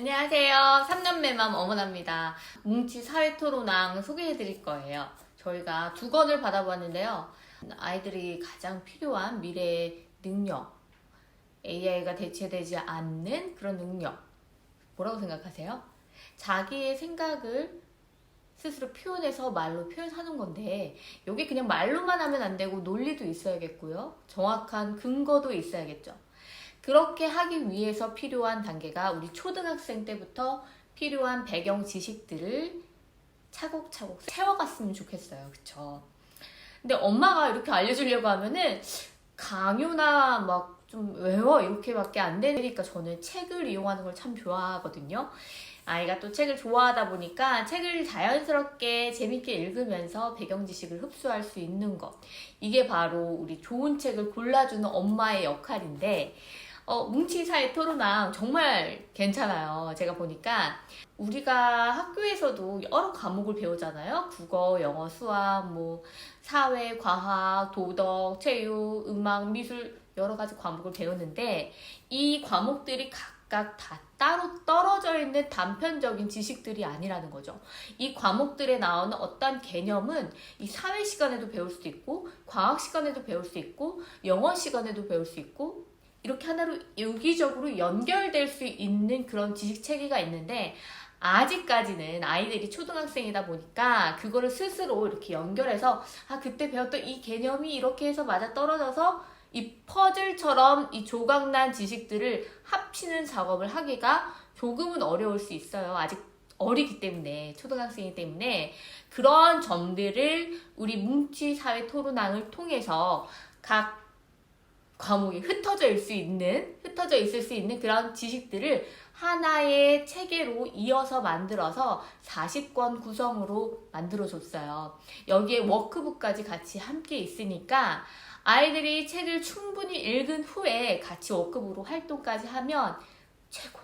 안녕하세요. 3년매맘 어머나입니다. 뭉치 사회토론왕 소개해 드릴 거예요. 저희가 두 권을 받아봤는데요. 아이들이 가장 필요한 미래의 능력, AI가 대체되지 않는 그런 능력. 뭐라고 생각하세요? 자기의 생각을 스스로 표현해서 말로 표현하는 건데, 여기 그냥 말로만 하면 안 되고 논리도 있어야겠고요. 정확한 근거도 있어야겠죠. 그렇게 하기 위해서 필요한 단계가 우리 초등학생 때부터 필요한 배경 지식들을 차곡차곡 세워갔으면 좋겠어요. 그쵸? 근데 엄마가 이렇게 알려주려고 하면은 강요나 막 좀 외워 이렇게밖에 안 되니까 저는 책을 이용하는 걸 참 좋아하거든요. 아이가 또 책을 좋아하다 보니까 책을 자연스럽게 재밌게 읽으면서 배경 지식을 흡수할 수 있는 것. 이게 바로 우리 좋은 책을 골라주는 엄마의 역할인데, 어, 뭉치사의 토론왕 정말 괜찮아요. 제가 보니까 우리가 학교에서도 여러 과목을 배우잖아요. 국어, 영어, 수학, 뭐 사회, 과학, 도덕, 체육, 음악, 미술 여러 가지 과목을 배우는데 이 과목들이 각각 다 따로 떨어져 있는 단편적인 지식들이 아니라는 거죠. 이 과목들에 나오는 어떤 개념은 이 사회 시간에도 배울 수도 있고, 과학 시간에도 배울 수 있고, 영어 시간에도 배울 수 있고, 이렇게 하나로 유기적으로 연결될 수 있는 그런 지식 체계가 있는데 아직까지는 아이들이 초등학생이다 보니까 그거를 스스로 이렇게 연결해서 아 그때 배웠던 이 개념이 이렇게 해서 맞아 떨어져서 이 퍼즐처럼 이 조각난 지식들을 합치는 작업을 하기가 조금은 어려울 수 있어요. 아직 어리기 때문에 초등학생이기 때문에 그런 점들을 우리 뭉치 사회 토론왕을 통해서 각 과목이 흩어져 있을 수 있는 흩어져 있을 수 있는 그런 지식들을 하나의 체계로 이어서 만들어서 40권 구성으로 만들어 줬어요. 여기에 워크북까지 같이 함께 있으니까 아이들이 책을 충분히 읽은 후에 같이 워크북으로 활동까지 하면 최고